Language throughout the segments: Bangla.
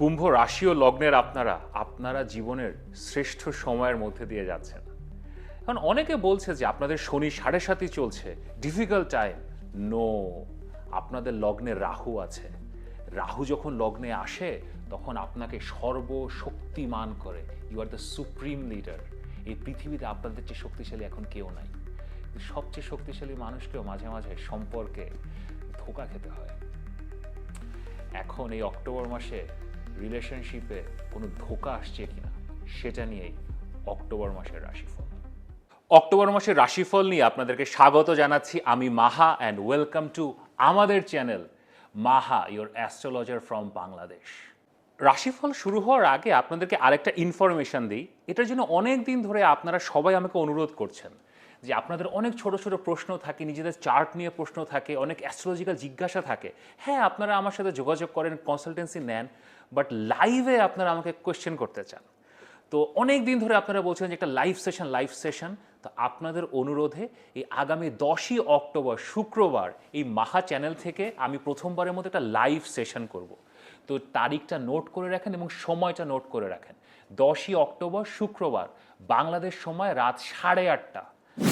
কুম্ভ রাশি ও লগ্নের আপনারা আপনারা জীবনের শ্রেষ্ঠ সময়ের মধ্যে দিয়ে যাচ্ছেন। এখন অনেকে বলছে যে আপনাদের শনি সাড়ে সাতই চলছে ডিফিকাল্ট টাইম নো আপনাদের লগ্নে রাহু আছে। রাহু যখন লগ্নে আসে, তখন আপনাকে সর্বশক্তিমান করে you are the supreme leader এই পৃথিবীতে আপনাদের চেয়ে শক্তিশালী এখন কেউ নাই। সবচেয়ে শক্তিশালী মানুষকেও মাঝে মাঝে সম্পর্কে ধোকা খেতে হয়। এখন এই অক্টোবর মাসে রিলেশনশিপে কোনো ধোকা আসছে কিনা, সেটা নিয়েই অক্টোবর মাসের রাশিফল। অক্টোবর মাসের রাশিফল নিয়ে আপনাদেরকে স্বাগত জানাচ্ছি আমি মাহা অ্যান্ড ওয়েলকাম টু আমাদের channel Maha your astrologer from Bangladesh রাশিফল শুরু হওয়ার আগে আপনাদেরকে আরেকটা ইনফরমেশন দিই, এটার জন্য অনেক দিন ধরে আপনারা সবাই আমাকে অনুরোধ করছেন যে আপনাদের অনেক ছোট ছোট প্রশ্ন থাকে, নিজেদের চার্ট নিয়ে প্রশ্ন থাকে, অনেক অ্যাস্ট্রোলজিক্যাল জিজ্ঞাসা থাকে। হ্যাঁ আপনারা আমার সাথে যোগাযোগ করেন কনসালটেন্সি নেন। বাট লাইভে আপনারা আমাকে কোয়েশ্চেন করতে চান। তো অনেক দিন ধরে আপনারা বলছেন যে একটা লাইভ সেশন লাইভ সেশন তো আপনাদের অনুরোধে এই আগামী দশই অক্টোবর, শুক্রবার এই মাহা চ্যানেল থেকে আমি প্রথমবারের মতো একটা লাইভ সেশন করব। তো তারিখটা নোট করে রাখেন এবং সময়টা নোট করে রাখেন। দশই অক্টোবর, শুক্রবার, বাংলাদেশ সময় রাত সাড়ে আটটা।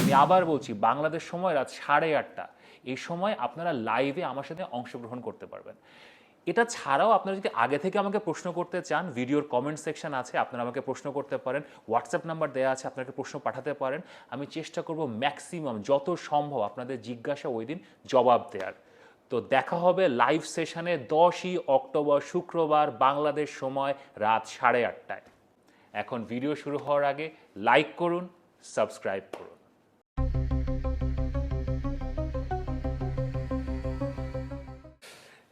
আমি আবার বলছি, বাংলাদেশ সময় রাত সাড়ে আটটা। এই সময় আপনারা লাইভে আমার সাথে অংশগ্রহণ করতে পারবেন। এটা ছাড়াও আপনারা যদি আগে থেকে আমাকে প্রশ্ন করতে চান, ভিডিওর কমেন্ট সেকশন আছে, আপনারা আমাকে প্রশ্ন করতে পারেন হোয়াটসঅ্যাপ নাম্বার দেওয়া আছে আপনাকে প্রশ্ন পাঠাতে পারেন, আমি চেষ্টা করব ম্যাক্সিমাম যত সম্ভব আপনাদের জিজ্ঞাসা ওই দিন জবাব দেওয়ার তো দেখা হবে লাইভ সেশনে দশই অক্টোবর শুক্রবার বাংলাদেশ সময় রাত সাড়ে আটটায়। এখন ভিডিও শুরু হওয়ার আগে লাইক করুন সাবস্ক্রাইব করুন।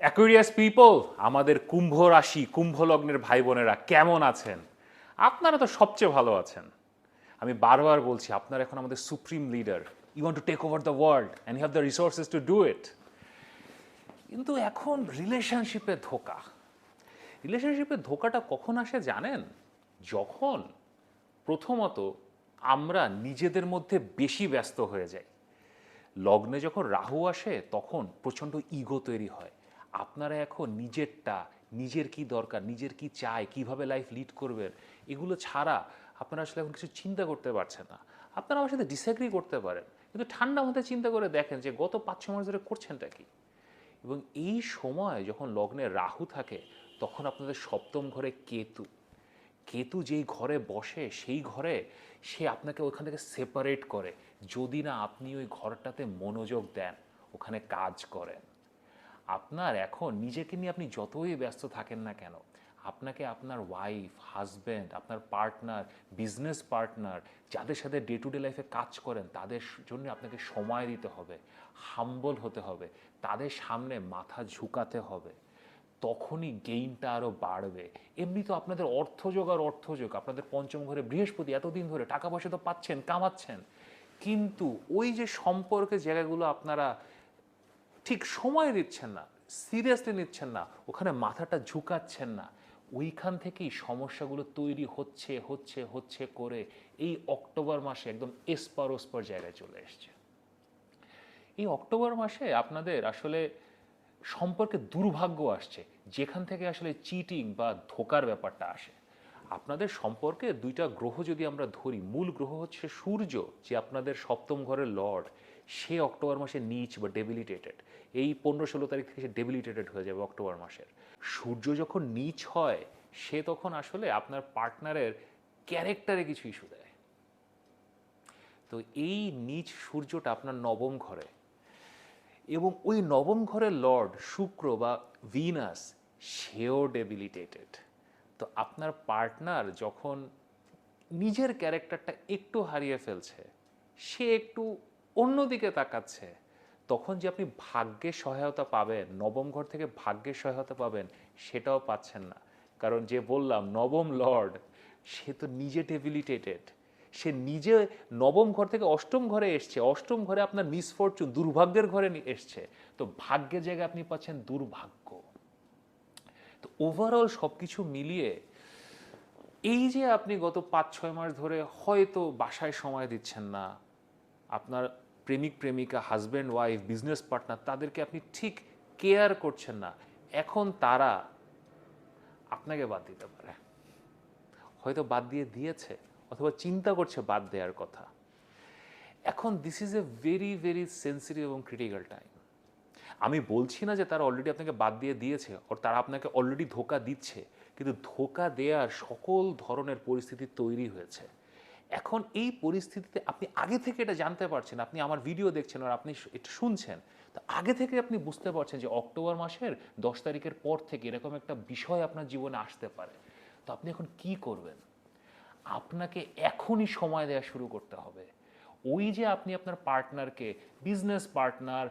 অ্যাকুরিয়াস পিপল আমাদের কুম্ভ রাশি কুম্ভ লগ্নের ভাই বোনেরা কেমন আছেন? আপনারা তো সবচেয়ে ভালো আছেন। আমি বারবার বলছি, আপনারা এখন আমাদের supreme leader you want to take over the world and you have the resources to do it কিন্তু এখন রিলেশনশিপে ধোকা। রিলেশনশিপে ধোকাটা কখন আসে জানেন? যখন প্রথমত আমরা নিজেদের মধ্যে বেশি ব্যস্ত হয়ে যাই। লগ্নে যখন রাহু আসে, তখন প্রচণ্ড ইগো তৈরি হয়। আপনারা এখন নিজেরটা, নিজের কি দরকার, নিজের কি চায় কীভাবে লাইফ লিড করবেন, এগুলো ছাড়া আপনারা আসলে এখন কিছু চিন্তা করতে পারছেন না। আপনারা আমার সাথে ডিসএগ্রি করতে পারেন, কিন্তু ঠান্ডা মাথায় চিন্তা করে দেখেন যে গত পাঁচ ছ মাস ধরে করছেনটা কি? এবং এই সময় যখন লগ্নে রাহু থাকে, তখন আপনাদের সপ্তম ঘরে কেতু। কেতু যেই ঘরে বসে, সেই ঘরে সে আপনাকে ওখান থেকে সেপারেট করে। যদি না আপনি ওই ঘরটাতে মনোযোগ দেন, ওখানে কাজ করেন। আপনার এখন নিজেকে নিয়ে আপনি যতই ব্যস্ত থাকেন না কেন, আপনাকে আপনার ওয়াইফ হাজব্যান্ড আপনার পার্টনার বিজনেস পার্টনার যাদের সাথে ডে টু ডে লাইফে কাজ করেন, তাদের জন্য আপনাকে সময় দিতে হবে হাম্বল হতে হবে, তাদের সামনে মাথা ঝুঁকাতে হবে। তখনই গেইনটা আরও বাড়বে। এমনি তো আপনাদের অর্থযোগ আর অর্থযোগ আপনাদের পঞ্চম ঘরে বৃহস্পতি এতদিন ধরে টাকা পয়সা তো পাচ্ছেন, কামাচ্ছেন। কিন্তু ওই যে সম্পর্কের জায়গাগুলো আপনারা ঠিক সময় দিচ্ছেন না সিরিয়াসলি নিচ্ছেন না, ওখানে মাথাটা ঝুঁকাচ্ছেন না। ওইখান থেকেই সমস্যাগুলো তৈরি হচ্ছে হচ্ছে হচ্ছে করে এই অক্টোবর মাসে একদম এসপার ওসপার জায়গায় চলে এসছে। এই অক্টোবর মাসে আপনাদের আসলে সম্পর্কে দুর্ভাগ্য আসছে, যেখান থেকে আসলে চিটিং বা ধোকার ব্যাপারটা আসে। আপনাদের সম্পর্কে দুইটা গ্রহ যদি আমরা ধরি, মূল গ্রহ হচ্ছে সূর্য, যে আপনাদের সপ্তম ঘরের লর্ড সে অক্টোবর মাসে নিচ বা ডেবিলিটেটেড এই পনেরো ষোলো তারিখ থেকে সে ডেবিলিটেটেড হয়ে যাবে অক্টোবর মাসের। সূর্য যখন নিচ হয়, সে তখন আসলে আপনার পার্টনারের ক্যারেক্টারে কিছু ইস্যু দেয়। তো এই নিচ সূর্যটা আপনার নবম ঘরে। এবং ওই নবম ঘরের লর্ড শুক্র বা ভিনাস সেও ডেবিলিটেটেড তো আপনার পার্টনার যখন নিজের ক্যারেক্টারটা একটু হারিয়ে ফেলছে, সে একটু অন্যদিকে তাকাচ্ছে, তখন যে আপনি ভাগ্যের সহায়তা পাবেন, নবম ঘর থেকে ভাগ্যের সহায়তা পাবেন, সেটাও পাচ্ছেন না। কারণ যে বললাম, নবম লর্ড, সে তো নিজে ডেবিলিটেটেড সে নিজে নবম ঘর থেকে অষ্টম ঘরে এসছে। অষ্টম ঘরে আপনার মিসফরচুন দুর্ভাগ্যের ঘরে এসছে। তো ভাগ্যের জায়গায় আপনি পাচ্ছেন দুর্ভাগ্য। তো ওভারঅল সব কিছু মিলিয়ে, এই যে আপনি গত পাঁচ ছয় মাস ধরে হয়তো বাসায় সময় দিচ্ছেন না, আপনার প্রেমিক, প্রেমিকা হাজব্যান্ড ওয়াইফ বিজনেস পার্টনার তাদেরকে আপনি ঠিক কেয়ার করছেন না। এখন তারা আপনাকে বাদ দিতে পারে। হয়তো বাদ দিয়ে দিয়েছে, অথবা চিন্তা করছে বাদ দেওয়ার কথা। এখন this is a very very sensitive এবং ক্রিটিক্যাল টাইম আমি বলছি না যে তারা অলরেডি আপনাকে বাদ দিয়ে দিয়েছে ওর তারা আপনাকে অলরেডি ধোকা দিচ্ছে, কিন্তু ধোকা দেওয়ার সকল ধরনের পরিস্থিতি তৈরি হয়েছে। এখন এই পরিস্থিতিতে আপনি আগে থেকে এটা জানতে পারছেন, আপনি আমার ভিডিও দেখছেন আর আপনি এটা শুনছেন, তো আগে থেকে আপনি বুঝতে পারছেন যে অক্টোবর মাসের দশ তারিখের পর থেকে এরকম একটা বিষয় আপনার জীবনে আসতে পারে। তো আপনি এখন কি করবেন? আপনাকে এখনই সময় দেওয়া শুরু করতে হবে। ওই যে আপনি আপনার পার্টনারকে বিজনেস পার্টনার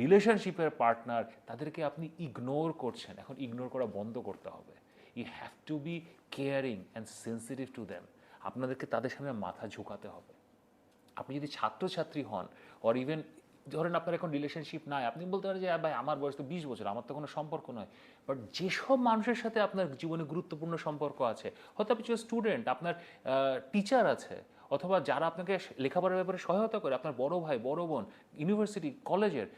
রিলেশনশিপের পার্টনার তাদেরকে আপনি ইগনোর করছেন। এখন ইগনোর করা বন্ধ করতে হবে। You have to be caring and sensitive to them আপনাদেরকে তাদের সামনে মাথা ঝুঁকাতে হবে। আপনি যদি ছাত্রছাত্রী হন অর ইভেন ধরেন আপনার এখন রিলেশনশিপ নাই, আপনি বলতে পারেন যে ভাই, আমার বয়স তো বিশ বছর, আমার তো কোনো সম্পর্ক নয়। বাট যেসব মানুষের সাথে আপনার জীবনে গুরুত্বপূর্ণ সম্পর্ক আছে, হয়তো আপনি স্টুডেন্ট আপনার টিচার আছে, অথবা যারা আপনাকে লেখাপড়ার ব্যাপারে সহায়তা করে, আপনার বড় ভাই, বড় বোন ইউনিভার্সিটি কলেজের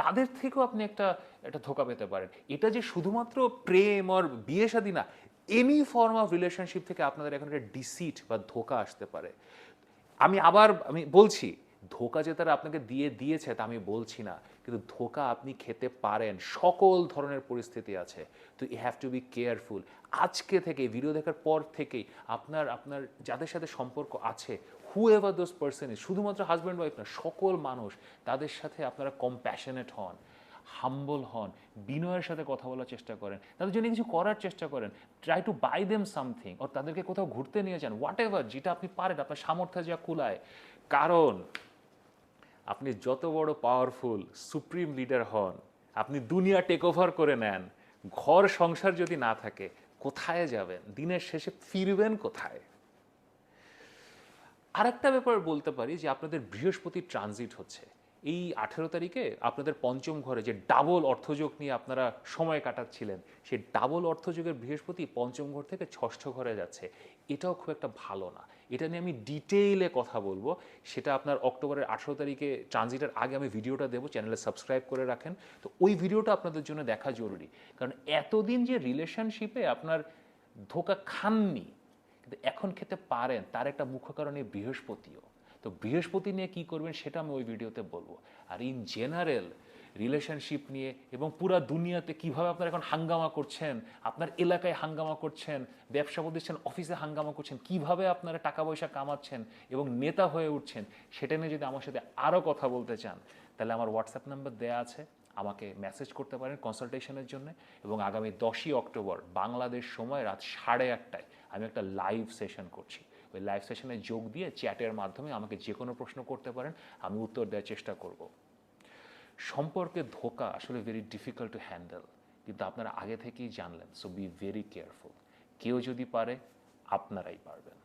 তাদের থেকেও আপনি একটা একটা ধোকা পেতে পারেন। এটা যে শুধুমাত্র প্রেম আর বিয়ে শাদী না এনি ফর্ম অফ রিলেশনশিপ থেকে আপনাদের এখন একটা ডিসিট বা ধোকা আসতে পারে। আমি আবার, আমি বলছি, ধোকা যে তারা আপনাকে দিয়ে দিয়েছে তা আমি বলছি না, কিন্তু ধোকা আপনি খেতে পারেন, সকল ধরনের পরিস্থিতি আছে। তো you have to be careful আজকে থেকে ভিডিও দেখার পর থেকেই আপনার আপনার যাদের সাথে সম্পর্ক আছে হু এভার দোজ পার্সন শুধুমাত্র হাজব্যান্ড ওয়াইফ না, সকল মানুষ তাদের সাথে আপনারা কম্প্যাশনেট হন। হাম্বল হন, বিনয়ের সাথে কথা বলার চেষ্টা করেন, তাদের জন্য কিছু করার চেষ্টা করেন try to buy them something ও তাদেরকে কোথাও ঘুরতে নিয়ে যান হোয়াট এভার যেটা আপনি পারেন, আপনার সামর্থ্য যা কুলায়। কারণ আপনি যত বড় পাওয়ারফুল সুপ্রিম লিডার হন, আপনি দুনিয়া টেক ওভার করে নেন, ঘর সংসার যদি না থাকে, কোথায় যাবেন? দিনের শেষে ফিরবেন কোথায়? আরেকটা ব্যাপার বলতে পারি যে আপনাদের বৃহস্পতি ট্রানজিট হচ্ছে। এই আঠেরো তারিখে আপনাদের পঞ্চম ঘরে যে ডাবল অর্থযোগ নিয়ে আপনারা সময় কাটাচ্ছিলেন, সেই ডাবল অর্থযোগের বৃহস্পতি পঞ্চম ঘর থেকে ষষ্ঠ ঘরে যাচ্ছে। এটাও খুব একটা ভালো না। এটা নিয়ে আমি ডিটেইলে কথা বলব। সেটা আপনার অক্টোবরের আঠেরো তারিখে ট্রানজিটের আগে আমি ভিডিওটা দেবো, চ্যানেলে সাবস্ক্রাইব করে রাখেন। তো ওই ভিডিওটা আপনাদের জন্য দেখা জরুরি। কারণ এতদিন যে রিলেশনশিপে আপনার ধোকা খাননি, কিন্তু এখন খেতে পারেন, তার একটা মুখ্য কারণ এই বৃহস্পতিও। তো বৃহস্পতি নিয়ে কি করবেন সেটা আমি ওই ভিডিওতে বলব। আর ইন জেনারেল রিলেশনশিপ নিয়ে এবং পুরা দুনিয়াতে কীভাবে আপনারা এখন হাঙ্গামা করছেন, আপনার এলাকায় হাঙ্গামা করছেন, ব্যবসা প্রতিষ্ঠান অফিসে হাঙ্গামা করছেন, কীভাবে আপনারা টাকা পয়সা কামাচ্ছেন এবং নেতা হয়ে উঠছেন, সেটা নিয়ে যদি আমার সাথে আরও কথা বলতে চান, তাহলে আমার হোয়াটসঅ্যাপ নাম্বার দেওয়া আছে। আমাকে মেসেজ করতে পারেন কনসালটেশনের জন্য এবং আগামী দশই অক্টোবর বাংলাদেশ সময় রাত সাড়ে আটটায় আমি একটা লাইভ সেশন করছি। ওই লাইভ সেশনে যোগ দিয়ে চ্যাটের মাধ্যমে আমাকে যে কোনো প্রশ্ন করতে পারেন, আমি উত্তর দেওয়ার চেষ্টা করব। সম্পর্কে ধোকা আসলে ভেরি ডিফিকাল্ট টু হ্যান্ডেল কিন্তু আপনারা আগে থেকেই জানলেন সো বি ভেরি কেয়ারফুল কেউ যদি পারে, আপনারাই পারবেন।